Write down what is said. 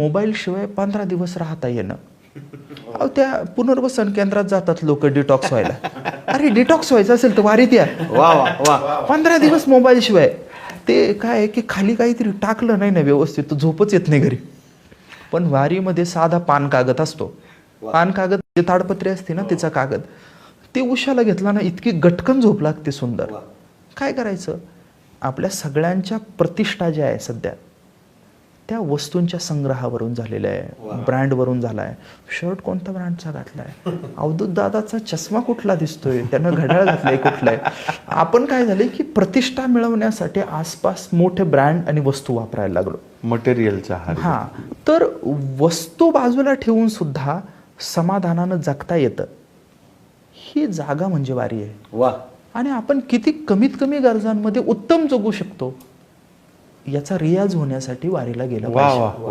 Mobile शिवाय पंधरा दिवस राहता येणं. अहो त्या पुनर्वसन केंद्रात जातात लोक डिटॉक्स व्हायला. अरे डिटॉक्स व्हायचं असेल तर वारीत या. वा वा वा. पंधरा दिवस मोबाईल शिवाय. ते काय आहे की खाली काहीतरी टाकलं नाही ना व्यवस्थित तर झोपच येत नाही घरी. पण वारीमध्ये साधा पान कागद असतो. पान कागद जे ताडपत्री असते ना तिचा कागद. ते उशाला घेतला ना इतकी गटकन झोप लागते सुंदर. काय करायचं? आपल्या सगळ्यांच्या प्रतिष्ठा ज्या आहे सध्या त्या वस्तूंच्या संग्रहावरून झालेल्या आहे. ब्रँडवरून झाला आहे शर्ट कोणत्या ब्रँडचा घातलाय? अवधूत दादाचा चष्मा कुठला दिसतोय? त्यानं घड्याळ घातलंय कुठलं आहे आपण काय झालंय की प्रतिष्ठा मिळवण्यासाठी आसपास मोठे ब्रँड आणि वस्तू वापरायला लागलो. मटेरियलचा हा. तर वस्तू बाजूला ठेवून सुद्धा समाधानानं जगता येतं. ही जागा म्हणजे वारी आहे. वा. आणि आपण किती कमीत कमी गरजांमध्ये उत्तम जगू शकतो. याचा रियाज होण्यासाठी वारीला गेलं वा पाहिजे.